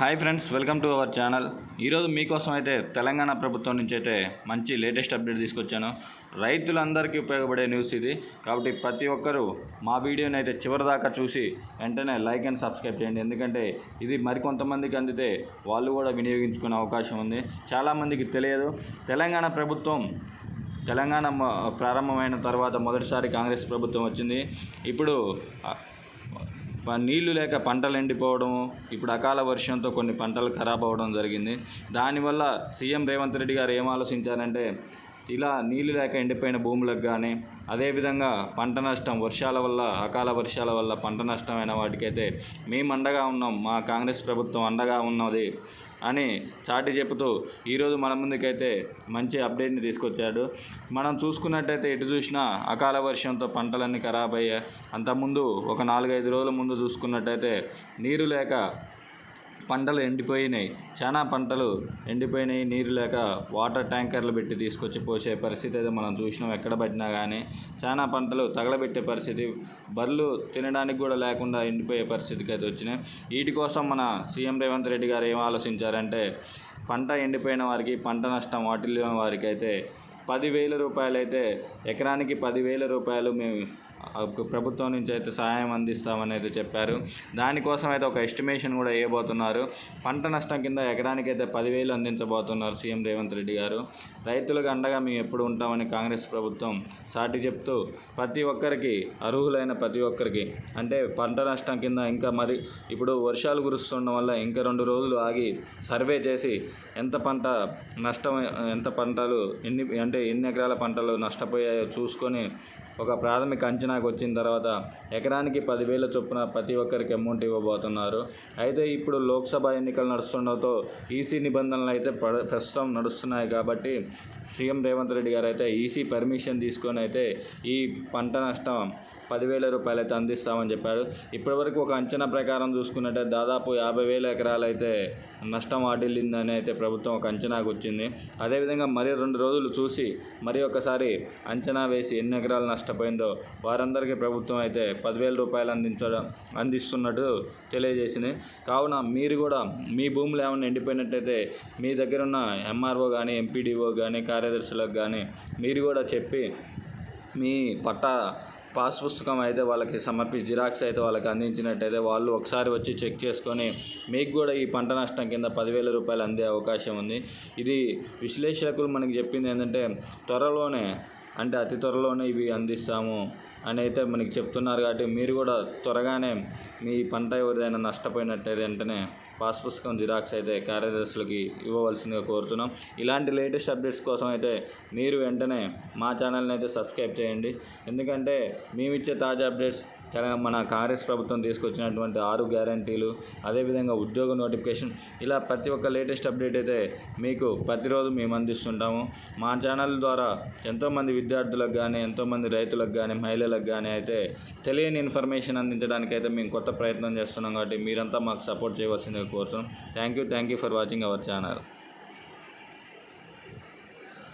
Hi friends welcome to our channel. ఈరోజు మీకోసం అయితే తెలంగాణ ప్రభుత్వం నుంచి అయితే మంచి లేటెస్ట్ అప్డేట్ తీసుకొచ్చాను. రైతులందరికీ ఉపయోగపడే న్యూస్ ఇది. కాబట్టి ప్రతి ఒక్కరూ మా వీడియోని అయితే చివరిదాకా చూసి వెంటనే లైక్ అండ్ సబ్స్క్రైబ్ చేయండి. ఎందుకంటే ఇది మరికొంతమందికి అందితే వాళ్ళు కూడా వినియోగించుకునే అవకాశం ఉంది. చాలామందికి తెలియదు తెలంగాణ ప్రభుత్వం తెలంగాణ ప్రారంభమైన తర్వాత మొదటిసారి కాంగ్రెస్ ప్రభుత్వం వచ్చింది. ఇప్పుడు నీళ్ళు లేక పంటలు ఎండిపోవడము ఇప్పుడు అకాల వర్షంతో కొన్ని పంటలు ఖరాబ్ అవ్వడం జరిగింది. దానివల్ల సీఎం రేవంత్ రెడ్డి గారు ఏం ఆలోచించారంటే ఇలా నీళ్ళు లేక ఎండిపోయిన భూములకు కానీ అదేవిధంగా పంట నష్టం వర్షాల వల్ల అకాల వర్షాల వల్ల పంట నష్టమైన వాటికైతే మేము అండగా ఉన్నాం మా కాంగ్రెస్ ప్రభుత్వం అండగా ఉన్నది అని చాటి చెబుతూ ఈరోజు మన ముందుకైతే మంచి అప్డేట్ని తీసుకొచ్చాడు. మనం చూసుకున్నట్టయితే ఎటు చూసినా అకాల వర్షంతో పంటలన్నీ ఖరాబ్ అయ్యాయి అంతకుముందు ఒక నాలుగైదు రోజుల ముందు చూసుకున్నట్టయితే నీరు లేక పంటలు ఎండిపోయినాయి. చాలా పంటలు ఎండిపోయినాయి. నీరు లేక వాటర్ ట్యాంకర్లు పెట్టి తీసుకొచ్చి పోసే పరిస్థితి అయితే మనం చూసినాం. ఎక్కడ పట్టినా కానీ చాలా పంటలు తగలబెట్టే పరిస్థితి బర్రెలు తినడానికి కూడా లేకుండా ఎండిపోయే పరిస్థితికి అయితే వచ్చినాయి. వీటి కోసం మన సీఎం రేవంత్ రెడ్డి గారు ఏం ఆలోచించారంటే పంట ఎండిపోయిన వారికి పంట నష్టం వాటిల్లిన వారికి అయితే పదివేల రూపాయలు అయితే ఎకరానికి పదివేల రూపాయలు మేము ప్రభుత్వం నుంచి అయితే సహాయం అందిస్తామని అయితే చెప్పారు. దానికోసం అయితే ఒక ఎస్టిమేషన్ కూడా వేయబోతున్నారు. పంట నష్టం కింద ఎకరానికి అయితే పదివేలు అందించబోతున్నారు సీఎం రేవంత్ రెడ్డి గారు. రైతులకు అండగా మేము ఎప్పుడు ఉంటామని కాంగ్రెస్ ప్రభుత్వం సాటి చెప్తూ ప్రతి ఒక్కరికి అర్హులైన ప్రతి ఒక్కరికి అంటే పంట నష్టం కింద ఇంకా మరి ఇప్పుడు వర్షాలు కురుస్తుండడం వల్ల ఇంకా రెండు రోజులు ఆగి సర్వే చేసి ఎంత పంట నష్టం ఎంత పంటలు ఎన్ని అంటే ఎన్ని ఎకరాల పంటలు నష్టపోయాయో చూసుకొని ఒక ప్రాథమిక అంచనాకు వచ్చిన తర్వాత ఎకరానికి పదివేల చొప్పున ప్రతి ఒక్కరికి అమౌంట్ ఇవ్వబోతున్నారు. అయితే ఇప్పుడు లోక్సభ ఎన్నికలు నడుస్తుండటంతో ఈసీ నిబంధనలు అయితే ప్ర- ప్రస్తుతం నడుస్తున్నాయి కాబట్టి సీఎం రేవంత్ రెడ్డి గారు అయితే ఈసీ పర్మిషన్ తీసుకొని అయితే ఈ పంట నష్టం పదివేల రూపాయలు అయితే అందిస్తామని చెప్పారు. ఇప్పటివరకు ఒక అంచనా ప్రకారం చూసుకున్నట్టే దాదాపు యాభై వేల ఎకరాలు అయితే నష్టం వాటిల్లిందని అయితే ప్రభుత్వం ఒక అంచనాకు వచ్చింది. అదేవిధంగా మరి రెండు రోజులు చూసి మరి ఒకసారి అంచనా వేసి ఎన్ని ఎకరాలు నష్టపోయిందో వారందరికీ ప్రభుత్వం అయితే పదివేల రూపాయలు అందించడం అందిస్తున్నట్టు తెలియజేసింది. కావున మీరు కూడా మీ భూములు ఏమైనా ఎండిపోయినట్టయితే మీ దగ్గర ఉన్న ఎంఆర్ఓ కానీ ఎంపీడీఓ కానీ కార్యదర్శులకు కానీ మీరు కూడా చెప్పి మీ పట్టా పాస్ పుస్తకం అయితే వాళ్ళకి సమర్పి జిరాక్స్ అయితే వాళ్ళకి అందించినట్టయితే వాళ్ళు ఒకసారి వచ్చి చెక్ చేసుకొని మీకు కూడా ఈ పంట నష్టం కింద పదివేల రూపాయలు అందే అవకాశం ఉంది. ఇది విశ్లేషకులు మనకి చెప్పింది ఏంటంటే త్వరలోనే అంటే అతి త్వరలోనే ఇవి అందిస్తాము. అని అయితే మనకి చెప్తున్నారు కాబట్టి మీరు కూడా త్వరగానే మీ పంట ఎవరిదైనా నష్టపోయినట్టయితే వెంటనే పాస్ పుస్తకం జిరాక్స్ అయితే కార్యదర్శులకి ఇవ్వవలసిందిగా కోరుతున్నాం. ఇలాంటి లేటెస్ట్ అప్డేట్స్ కోసం అయితే మీరు వెంటనే మా ఛానల్ని అయితే సబ్స్క్రైబ్ చేయండి. ఎందుకంటే మేము ఇచ్చే తాజా అప్డేట్స్ చాలా మన కాంగ్రెస్ ప్రభుత్వం తీసుకొచ్చినటువంటి ఆరు గ్యారంటీలు అదేవిధంగా ఉద్యోగ నోటిఫికేషన్ ఇలా ప్రతి ఒక్క లేటెస్ట్ అప్డేట్ అయితే మీకు ప్రతిరోజు మేము అందిస్తుంటాము. మా ఛానల్ ద్వారా ఎంతోమంది విద్యార్థులకు కానీ ఎంతోమంది రైతులకు కానీ మహిళలకు కానీ అయితే తెలియని ఇన్ఫర్మేషన్ అందించడానికి అయితే మేము కొత్త ప్రయత్నం చేస్తున్నాం కాబట్టి మీరంతా మాకు సపోర్ట్ చేయవలసిందిగా కోరుతున్నాం. Thank you thank you for watching our channel